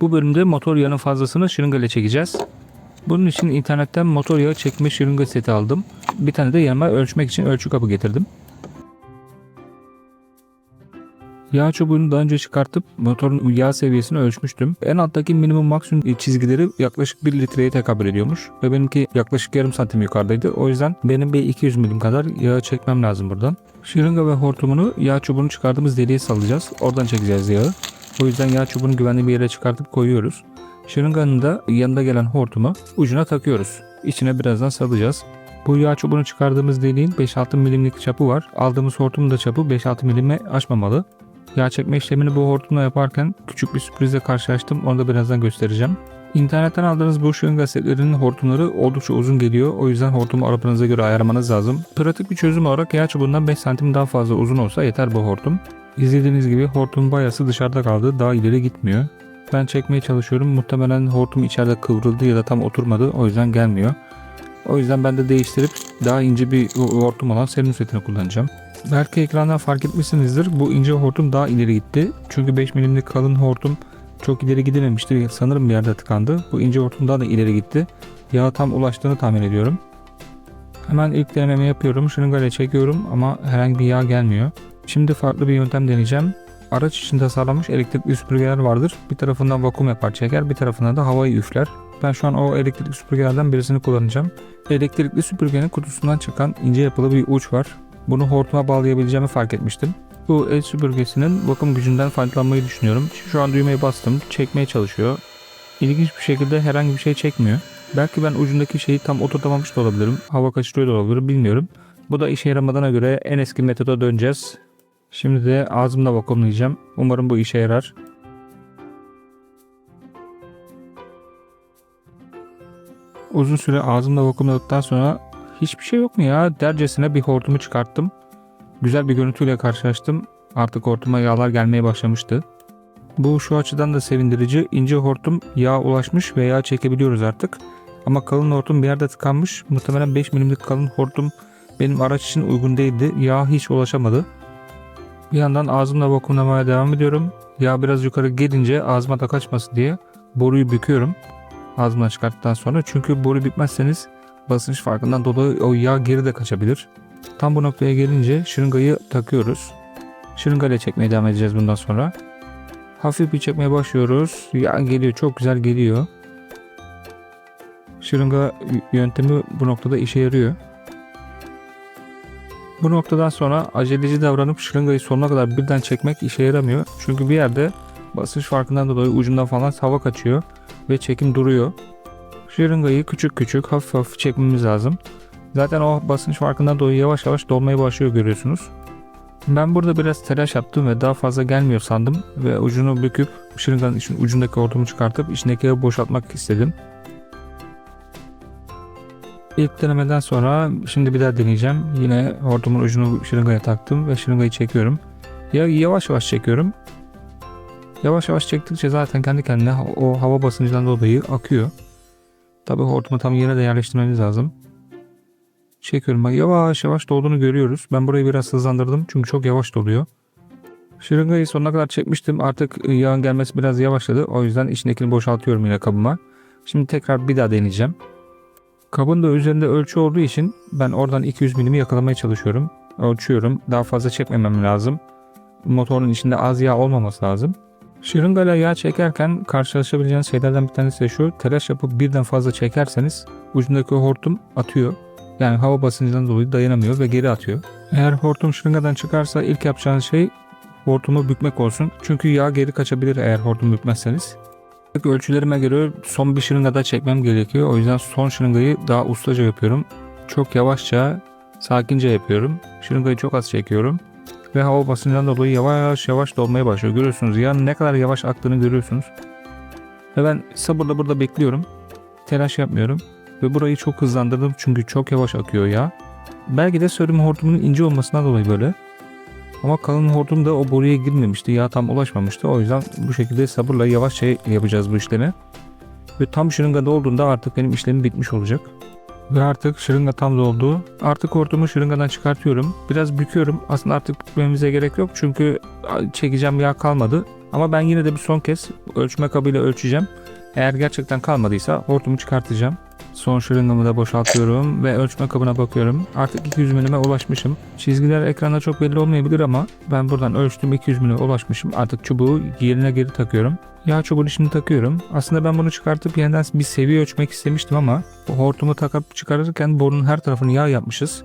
Bu bölümde motor yağının fazlasını şırınga ile çekeceğiz. Bunun için internetten motor yağı çekme şırınga seti aldım. Bir tane de yanıma ölçmek için ölçü kabı getirdim. Yağ çubuğunu daha önce çıkartıp motorun yağ seviyesini ölçmüştüm. En alttaki minimum maksimum çizgileri yaklaşık 1 litreye tekabül ediyormuş. Ve benimki yaklaşık yarım santim yukarıdaydı. O yüzden benim bir 200 milim kadar yağ çekmem lazım buradan. Şırınga ve hortumunu yağ çubuğunu çıkardığımız deliğe salacağız. Oradan çekeceğiz yağı. O yüzden yağ çubuğunu güvenli bir yere çıkartıp koyuyoruz. Şırınganın da yanında gelen hortumu ucuna takıyoruz. İçine birazdan salacağız. Bu yağ çubuğunu çıkardığımız deliğin 5-6 milimlik çapı var. Aldığımız hortumun da çapı 5-6 milime aşmamalı. Yağ çekme işlemini bu hortumla yaparken küçük bir sürprizle karşılaştım. Onu da birazdan göstereceğim. İnternetten aldığınız bu şırınga setlerinin hortumları oldukça uzun geliyor. O yüzden hortumu arabanıza göre ayarlamanız lazım. Pratik bir çözüm olarak yağ çubuğundan 5 santim daha fazla uzun olsa yeter bu hortum. İzlediğiniz gibi hortumun bayası dışarıda kaldı. Daha ileri gitmiyor. Ben çekmeye çalışıyorum. Muhtemelen hortum içeride kıvrıldı ya da tam oturmadı. O yüzden gelmiyor. O yüzden ben de değiştirip daha ince bir hortum olan serum setini kullanacağım. Belki ekrandan fark etmişsinizdir. Bu ince hortum daha ileri gitti. Çünkü 5 milimlik kalın hortum çok ileri gidememişti. Sanırım bir yerde tıkandı. Bu ince hortum daha da ileri gitti. Yağa tam ulaştığını tahmin ediyorum. Hemen ilk denememi yapıyorum. Şırıngayla çekiyorum ama herhangi bir yağ gelmiyor. Şimdi farklı bir yöntem deneyeceğim. Araç için tasarlanmış elektrikli süpürgeler vardır. Bir tarafından vakum yapar çeker, bir tarafından da havayı üfler. Ben şu an o elektrikli süpürgelerden birisini kullanacağım. Elektrikli süpürgenin kutusundan çıkan ince yapılı bir uç var. Bunu hortuma bağlayabileceğimi fark etmiştim. Bu el süpürgesinin vakum gücünden faydalanmayı düşünüyorum. Şu an düğmeye bastım, çekmeye çalışıyor. İlginç bir şekilde herhangi bir şey çekmiyor. Belki ben ucundaki şeyi tam oturtamamış da olabilirim. Hava kaçırıyor da olabilir, bilmiyorum. Bu da işe yaramadığına göre en eski metoda döneceğiz. Şimdi de ağzımla vakumlayacağım. Umarım bu işe yarar. Uzun süre ağzımla vakumladıktan sonra hiçbir şey yok mu ya dercesine bir hortumu çıkarttım. Güzel bir görüntüyle karşılaştım. Artık hortuma yağlar gelmeye başlamıştı. Bu şu açıdan da sevindirici. İnce hortum yağ ulaşmış ve yağ çekebiliyoruz artık. Ama kalın hortum bir yerde tıkanmış. Muhtemelen 5 milimlik kalın hortum benim araç için uygun değildi. Yağ hiç ulaşamadı. Bir yandan ağzımla vakumlamaya devam ediyorum. Yağ biraz yukarı gelince ağzıma da kaçmasın diye boruyu büküyorum. Ağzımdan çıkarttıktan sonra. Çünkü boru bükmezseniz basınç farkından dolayı o yağ geri de kaçabilir. Tam bu noktaya gelince şırıngayı takıyoruz. Şırıngayla çekmeye devam edeceğiz bundan sonra. Hafif bir çekmeye başlıyoruz. Yağ geliyor çok güzel geliyor. Şırınga yöntemi bu noktada işe yarıyor. Bu noktadan sonra aceleci davranıp şırıngayı sonuna kadar birden çekmek işe yaramıyor. Çünkü bir yerde basınç farkından dolayı ucundan falan hava kaçıyor ve çekim duruyor. Şırıngayı küçük küçük hafif hafif çekmemiz lazım. Zaten o basınç farkından dolayı yavaş yavaş dolmaya başlıyor görüyorsunuz. Ben burada biraz telaş yaptım ve daha fazla gelmiyor sandım ve ucunu büküp şırınganın için ucundaki hortumu çıkartıp içindeki boşaltmak istedim. İlk denemeden sonra şimdi bir daha deneyeceğim. Yine hortumun ucunu şırıngaya taktım ve şırıngayı çekiyorum. Ya yavaş yavaş çekiyorum. Yavaş yavaş çektikçe zaten kendi kendine o hava basıncından dolayı akıyor. Tabi hortumu tam yerine de yerleştirmemiz lazım. Çekiyorum bak yavaş yavaş dolduğunu görüyoruz. Ben burayı biraz hızlandırdım çünkü çok yavaş doluyor. Şırıngayı sonuna kadar çekmiştim. Artık yağın gelmesi biraz yavaşladı. O yüzden içindekini boşaltıyorum yine kabıma. Şimdi tekrar bir daha deneyeceğim. Kabın da üzerinde ölçü olduğu için ben oradan 200 milimi yakalamaya çalışıyorum. Ölçüyorum. Daha fazla çekmemem lazım. Motorun içinde az yağ olmaması lazım. Şırıngayla yağ çekerken karşılaşabileceğiniz şeylerden bir tanesi de şu. Telaş yapıp birden fazla çekerseniz ucundaki hortum atıyor. Yani hava basıncından dolayı dayanamıyor ve geri atıyor. Eğer hortum şırıngadan çıkarsa ilk yapacağınız şey hortumu bükmek olsun. Çünkü yağ geri kaçabilir eğer hortumu bükmezseniz. Ölçülerime göre son bir şırıngada çekmem gerekiyor. O yüzden son şırıngayı daha ustaca yapıyorum. Çok yavaşça, sakince yapıyorum. Şırıngayı çok az çekiyorum. Ve hava basıncından dolayı yavaş yavaş dolmaya başlıyor. Görüyorsunuz yağın ne kadar yavaş aktığını görüyorsunuz. Ve ben sabırla burada bekliyorum. Telaş yapmıyorum. Ve burayı çok hızlandırdım çünkü çok yavaş akıyor yağ. Belki de söyleme hortumunun ince olmasından dolayı böyle. Ama kalın hortum da o boruya girmemişti. Yağ tam ulaşmamıştı. O yüzden bu şekilde sabırla yavaşça yapacağız bu işlemi. Ve tam şırınga dolduğunda artık benim işlemim bitmiş olacak. Ve artık şırınga tam doldu. Artık hortumu şırıngadan çıkartıyorum. Biraz büküyorum. Aslında artık bükmemize gerek yok. Çünkü çekeceğim yağ kalmadı. Ama ben yine de bir son kez ölçme kabıyla ölçeceğim. Eğer gerçekten kalmadıysa hortumu çıkartacağım. Son şırıngamı da boşaltıyorum ve ölçme kabına bakıyorum. Artık 200 milime ulaşmışım. Çizgiler ekranda çok belli olmayabilir ama ben buradan ölçtüm 200 milime ulaşmışım. Artık çubuğu yerine geri takıyorum. Yağ çubuğunu şimdi takıyorum. Aslında ben bunu çıkartıp yeniden bir seviye ölçmek istemiştim ama hortumu takıp çıkarırken borunun her tarafını yağ yapmışız.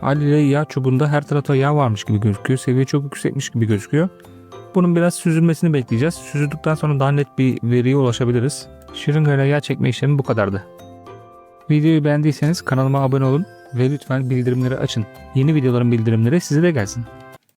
Haliyle yağ çubuğunda her tarafta yağ varmış gibi gözüküyor. Seviye çok yüksekmiş gibi gözüküyor. Bunun biraz süzülmesini bekleyeceğiz. Süzüldükten sonra daha net bir veriye ulaşabiliriz. Şırıngayla yağ çekme işlemi bu kadardı. Videoyu beğendiyseniz kanalıma abone olun ve lütfen bildirimleri açın. Yeni videoların bildirimleri size de gelsin.